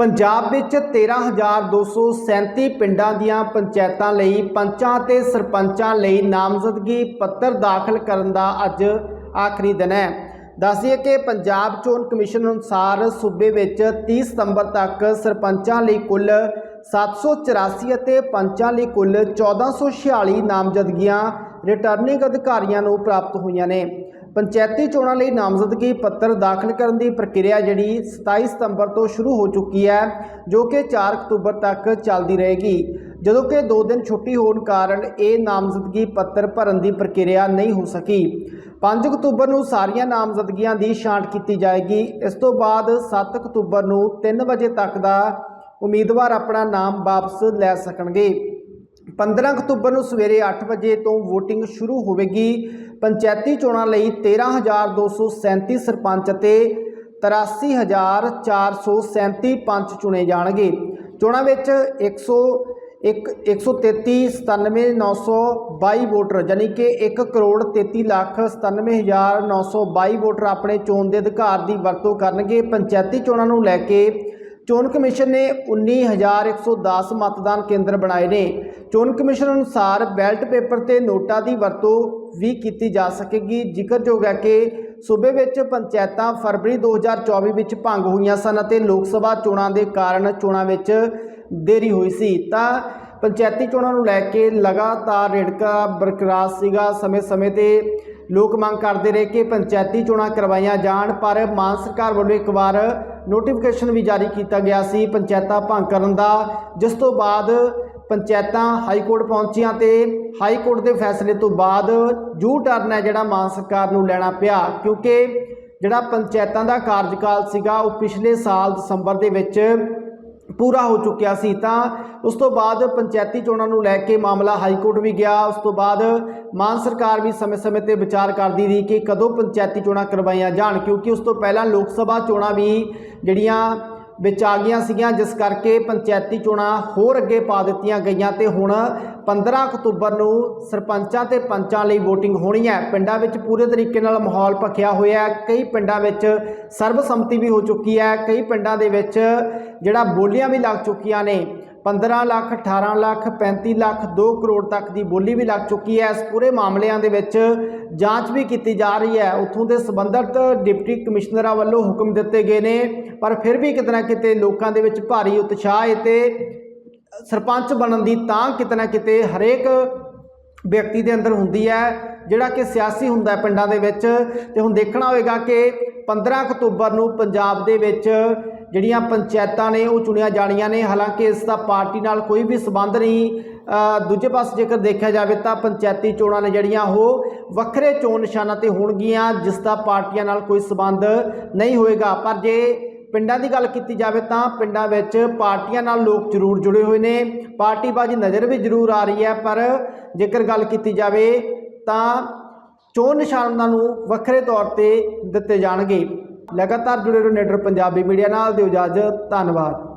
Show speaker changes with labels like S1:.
S1: ਪੰਜਾਬ ਵਿੱਚ 13237 ਪਿੰਡਾਂ ਦੀਆਂ ਪੰਚਾਇਤਾਂ ਲਈ ਪੰਚਾਂ ਤੇ ਸਰਪੰਚਾਂ ਲਈ ਨਾਮਜ਼ਦਗੀ ਪੱਤਰ ਦਾਖਲ ਕਰਨ ਦਾ ਅੱਜ ਆਖਰੀ ਦਿਨ ਹੈ। ਦੱਸਦੀਏ ਕਿ ਪੰਜਾਬ ਚੋਣ ਕਮਿਸ਼ਨ ਅਨੁਸਾਰ ਸੂਬੇ ਵਿੱਚ 30 ਸਤੰਬਰ ਤੱਕ ਸਰਪੰਚਾਂ ਲਈ ਕੁੱਲ 784 ਅਤੇ ਪੰਚਾਂ ਲਈ ਕੁੱਲ 1446 ਨਾਮਜ਼ਦਗੀਆਂ ਰਿਟਰਨਿੰਗ ਅਧਿਕਾਰੀਆਂ ਨੂੰ ਪ੍ਰਾਪਤ ਹੋਈਆਂ ਨੇ। ਪੰਚਾਇਤੀ ਚੋਣਾਂ ਲਈ ਨਾਮਜ਼ਦਗੀ ਪੱਤਰ ਦਾਖਲ ਕਰਨ ਦੀ ਪ੍ਰਕਿਰਿਆ ਜਿਹੜੀ 27 ਸਤੰਬਰ ਤੋਂ ਸ਼ੁਰੂ ਹੋ ਚੁੱਕੀ ਹੈ, ਜੋ ਕਿ 4 ਅਕਤੂਬਰ ਤੱਕ ਚੱਲਦੀ ਰਹੇਗੀ। ਜਦੋਂ ਕਿ 2 ਦਿਨ ਛੁੱਟੀ ਹੋਣ ਕਾਰਨ ਇਹ ਨਾਮਜ਼ਦਗੀ ਪੱਤਰ ਭਰਨ ਦੀ ਪ੍ਰਕਿਰਿਆ ਨਹੀਂ ਹੋ ਸਕੀ। 5 ਅਕਤੂਬਰ ਨੂੰ ਸਾਰੀਆਂ ਨਾਮਜ਼ਦਗੀਆਂ ਦੀ ਛਾਂਟ ਕੀਤੀ ਜਾਏਗੀ। ਇਸ ਤੋਂ ਬਾਅਦ 7 ਅਕਤੂਬਰ ਨੂੰ 3 ਵਜੇ ਤੱਕ ਦਾ ਉਮੀਦਵਾਰ ਆਪਣਾ ਨਾਮ ਵਾਪਸ ਲੈ ਸਕਣਗੇ। 15 ਅਕਤੂਬਰ ਨੂੰ ਸਵੇਰੇ 8 ਵਜੇ ਤੋਂ VOTING ਸ਼ੁਰੂ ਹੋਵੇਗੀ। ਪੰਚਾਇਤੀ ਚੋਣਾਂ ਲਈ 13237 ਸਰਪੰਚ ਅਤੇ 83437 ਪੰਚ ਚੁਣੇ ਜਾਣਗੇ। ਚੋਣਾਂ ਵਿੱਚ 100 ਇੱਕ 133 97922 ਵੋਟਰ ਯਾਨੀ ਕਿ 1 ਕਰੋੜ 33 ਲੱਖ 97922 ਵੋਟਰ ਆਪਣੇ ਚੋਣ ਦੇ ਅਧਿਕਾਰ ਦੀ ਵਰਤੋਂ ਕਰਨਗੇ। ਪੰਚਾਇਤੀ ਚੋਣਾਂ ਨੂੰ ਲੈ ਕੇ ਚੋਣ ਕਮਿਸ਼ਨ ਨੇ 19110 ਮਤਦਾਨ ਕੇਂਦਰ ਬਣਾਏ ਨੇ। ਚੋਣ ਕਮਿਸ਼ਨ ਅਨੁਸਾਰ ਬੈਲਟ ਪੇਪਰ ਤੇ ਨੋਟਾਂ ਦੀ ਵਰਤੋਂ ਵੀ ਕੀਤੀ ਜਾ ਸਕੇਗੀ। ਜ਼ਿਕਰਯੋਗ ਹੈ ਕਿ ਸੂਬੇ ਵਿੱਚ ਪੰਚਾਇਤਾਂ ਫਰਵਰੀ 2024 ਵਿੱਚ ਭੰਗ ਹੋਈਆਂ ਸਨ ਅਤੇ ਲੋਕ ਸਭਾ ਚੋਣਾਂ ਦੇ ਕਾਰਨ ਚੋਣਾਂ ਵਿੱਚ ਦੇਰੀ ਹੋਈ ਸੀ। ਤਾਂ ਪੰਚਾਇਤੀ ਚੋਣਾਂ ਨੂੰ ਲੈ ਕੇ ਲਗਾਤਾਰ ਰੇੜਕਾ ਬਰਕਰਾਰ ਸੀਗਾ। ਸਮੇਂ-ਸਮੇਂ ਤੇ ਲੋਕ ਮੰਗ ਕਰਦੇ ਰਹੇ ਕਿ ਪੰਚਾਇਤੀ ਚੋਣਾਂ ਕਰਵਾਈਆਂ ਜਾਣ, ਪਰ ਮਾਨ ਸਰਕਾਰ ਵੱਲੋਂ ਇੱਕ ਵਾਰ ਨੋਟੀਫਿਕੇਸ਼ਨ ਵੀ ਜਾਰੀ ਕੀਤਾ ਗਿਆ ਸੀ। ਪੰਚਾਇਤਾਂ ਭੰਗ ਕਰਨ ਦਾ, ਜਿਸ ਤੋਂ ਬਾਅਦ ਪੰਚਾਇਤਾਂ, ਹਾਈ ਕੋਰਟ ਪਹੁੰਚੀਆਂ ਤੇ ਹਾਈ ਕੋਰਟ ਦੇ ਫੈਸਲੇ ਤੋਂ ਬਾਅਦ ਜੂ ਟਰਨ ਹੈ ਜਿਹੜਾ ਮਾਨ ਸਰਕਾਰ ਨੂੰ ਲੈਣਾ ਪਿਆ, ਕਿਉਂਕਿ ਜਿਹੜਾ ਪੰਚਾਇਤਾਂ ਦਾ ਕਾਰਜਕਾਲ ਸੀਗਾ, ਉਹ ਪਿਛਲੇ ਸਾਲ ਦਸੰਬਰ ਦੇ ਵਿੱਚ ਪੂਰਾ ਹੋ ਚੁੱਕਿਆ ਸੀ। ਤਾਂ ਉਸ ਤੋਂ ਬਾਅਦ ਪੰਚਾਇਤੀ ਚੋਣਾਂ ਨੂੰ ਲੈ ਕੇ ਮਾਮਲਾ ਹਾਈ ਕੋਰਟ ਵੀ ਗਿਆ। ਉਸ ਤੋਂ ਬਾਅਦ ਮਾਨ ਸਰਕਾਰ ਵੀ ਸਮੇਂ-ਸਮੇਂ ਤੇ ਵਿਚਾਰ ਕਰਦੀ ਰਹੀ ਕਿ ਕਦੋਂ ਪੰਚਾਇਤੀ ਚੋਣਾਂ ਕਰਵਾਈਆਂ ਜਾਣ, ਕਿਉਂਕਿ ਉਸ ਤੋਂ ਪਹਿਲਾਂ ਲੋਕ ਸਭਾ ਚੋਣਾਂ ਵੀ ਜਿਹੜੀਆਂ ਵਿੱਚ ਆ ਗਈਆਂ ਸੀਗੀਆਂ, ਜਿਸ ਕਰਕੇ ਪੰਚਾਇਤੀ ਚੋਣਾਂ ਹੋਰ ਅੱਗੇ ਪਾ ਦਿੱਤੀਆਂ ਗਈਆਂ ਤੇ ਹੁਣ 15 ਅਕਤੂਬਰ ਨੂੰ ਸਰਪੰਚਾਂ ਤੇ ਪੰਚਾਂ ਲਈ VOTING ਹੋਣੀ ਹੈ। ਪਿੰਡਾਂ ਵਿੱਚ ਪੂਰੇ ਤਰੀਕੇ ਨਾਲ ਮਾਹੌਲ ਭਖਿਆ ਹੋਇਆ ਹੈ। ਕਈ ਪਿੰਡਾਂ ਵਿੱਚ ਸਰਬਸੰਮਤੀ ਵੀ ਹੋ ਚੁੱਕੀ ਹੈ। ਕਈ ਪਿੰਡਾਂ ਦੇ ਵਿੱਚ ਜਿਹੜਾ ਬੋਲੀਆਂ ਵੀ ਲੱਗ ਚੁੱਕੀਆਂ ਨੇ 15 ਲੱਖ 18 ਲੱਖ 35 ਲੱਖ 2 ਕਰੋੜ ਤੱਕ ਦੀ ਬੋਲੀ ਵੀ ਲੱਗ ਚੁੱਕੀ ਹੈ। ਇਸ ਪੂਰੇ ਮਾਮਲਿਆਂ ਦੇ ਵਿੱਚ ਜਾਂਚ ਵੀ ਕੀਤੀ ਜਾ ਰਹੀ ਹੈ। ਉੱਥੋਂ ਦੇ ਸੰਬੰਧਿਤ ਡਿਪਟੀ ਕਮਿਸ਼ਨਰਾਂ ਵੱਲੋਂ ਹੁਕਮ ਦਿੱਤੇ ਗਏ ਨੇ, ਪਰ ਫਿਰ ਵੀ ਕਿਤੇ ਨਾ ਕਿਤੇ ਲੋਕਾਂ ਦੇ ਵਿੱਚ ਭਾਰੀ ਉਤਸ਼ਾਹ ਹੈ ਤੇ ਸਰਪੰਚ ਬਣਨ ਦੀ ਤਾਂ ਕਿਤੇ ਨਾ ਕਿਤੇ ਹਰੇਕ ਵਿਅਕਤੀ ਦੇ ਅੰਦਰ ਹੁੰਦੀ ਹੈ, ਜਿਹੜਾ ਕਿ ਸਿਆਸੀ ਹੁੰਦਾ ਪਿੰਡਾਂ ਦੇ ਵਿੱਚ। ਤੇ ਹੁਣ ਦੇਖਣਾ ਹੋਵੇਗਾ ਕਿ 15 ਅਕਤੂਬਰ ਨੂੰ ਪੰਜਾਬ ਦੇ ਵਿੱਚ ਜਿਹੜੀਆਂ ਪੰਚਾਇਤਾਂ ਨੇ ਉਹ ਚੁਣੀਆਂ ਜਾਣੀਆਂ ਨੇ, ਹਾਲਾਂਕਿ ਇਸ ਦਾ ਪਾਰਟੀ ਨਾਲ ਕੋਈ ਵੀ ਸਬੰਧ ਨਹੀਂ ਦੂਜੇ ਪਾਸੇ ਜੇਕਰ ਦੇਖਿਆ ਜਾਵੇ ਤਾਂ ਪੰਚਾਇਤੀ ਚੋਣਾਂ ਨੇ ਜਿਹੜੀਆਂ ਉਹ ਵੱਖਰੇ ਚੋਣ ਨਿਸ਼ਾਨਾਂ ਤੇ ਹੋਣਗੀਆਂ, ਜਿਸ ਦਾ ਪਾਰਟੀਆਂ ਨਾਲ ਕੋਈ ਸਬੰਧ ਨਹੀਂ ਹੋਏਗਾ। ਪਰ ਜੇ ਪਿੰਡਾਂ ਦੀ ਗੱਲ ਕੀਤੀ ਜਾਵੇ ਤਾਂ ਪਿੰਡਾਂ ਵਿੱਚ ਪਾਰਟੀਆਂ ਨਾਲ ਲੋਕ ਜ਼ਰੂਰ ਜੁੜੇ ਹੋਏ ਨੇ। ਪਾਰਟੀਬਾਜ਼ੀ ਨਜ਼ਰ ਵੀ ਜ਼ਰੂਰ ਆ ਰਹੀ ਹੈ, ਪਰ ਜੇਕਰ ਗੱਲ ਕੀਤੀ ਜਾਵੇ ਤਾਂ ਚੋਣ ਨਿਸ਼ਾਨਾਂ ਨੂੰ ਵੱਖਰੇ ਤੌਰ ਤੇ ਦਿੱਤੇ ਜਾਣਗੇ। ਲਗਾਤਾਰ ਜੁੜੇ ਰਹੋ ਨੈਟਵਰਕ ਪੰਜਾਬੀ ਮੀਡੀਆ ਨਾਲ ਦਿਓ ਇਜਾਜ਼ਤ ਧੰਨਵਾਦ।